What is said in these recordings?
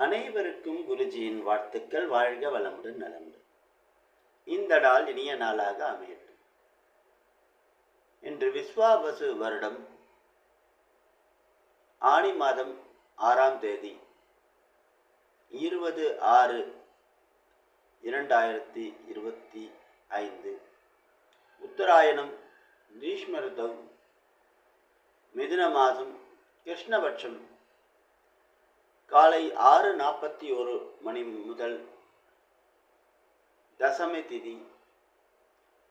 அனைவருக்கும் குருஜியின் வாழ்த்துக்கள். வாழ்க வளமுடன் நலமுடன். இந்த நாள் இனிய நாளாக அமையட்டும். இன்று விஸ்வாபசு வருடம். ஆணி மாதம் ஆறாம் தேதி இருபது ஆறு இரண்டாயிரத்தி இருபத்தி ஐந்து. உத்தராயணம் கிரீஷ்மருதம் மிதுன மாதம் கிருஷ்ணபட்சம் காலை ஆறு நாற்பத்தி ஒரு மணி முதல் தசமி திதி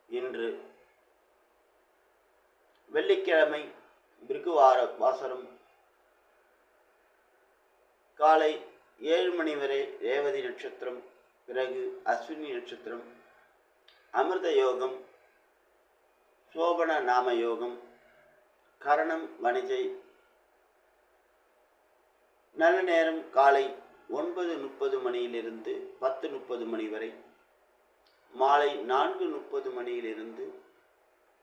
இன்று வெள்ளிக்கிழமை பிருகுவார வாசரம் காலை ஏழு மணி வரை ரேவதி நட்சத்திரம் பிறகு அஸ்வினி நட்சத்திரம் அமிர்த யோகம் சோபன நாம யோகம் கரணம் வணிஜை நல்ல நேரம் காலை ஒன்பது முப்பது மணியிலிருந்து பத்து முப்பது மணி வரை மாலை நான்கு முப்பது மணியிலிருந்து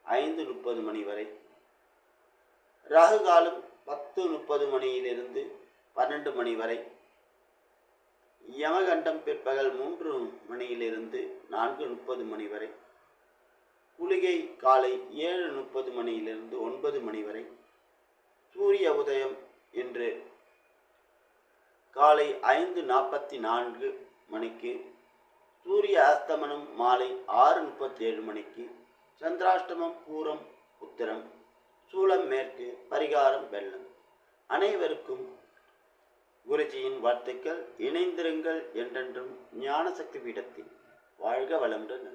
ஐந்து முப்பது மணி வரை ராகு காலம் பத்து முப்பது மணியிலிருந்து பன்னெண்டு மணி வரை யமகண்டம் பிற்பகல் மூன்று மணியிலிருந்து நான்கு முப்பது மணி வரை குளிகை காலை ஏழு முப்பது மணியிலிருந்து ஒன்பது மணி வரை சூரிய உதயம் என்று காலை ஐந்து நாற்பத்தி நான்கு மணிக்கு சூரிய அஸ்தமனம் மாலை ஆறு முப்பத்தி ஏழு மணிக்கு சந்திராஷ்டமம் பூரம் உத்திரம் சூளம் மேற்கு பரிகாரம் வெள்ளம். அனைவருக்கும் குருஜியின் வாழ்த்துக்கள். இணைந்திருங்கள் என்றென்றும் ஞானசக்தி பீடத்தில் வாழ்க வளமுடன்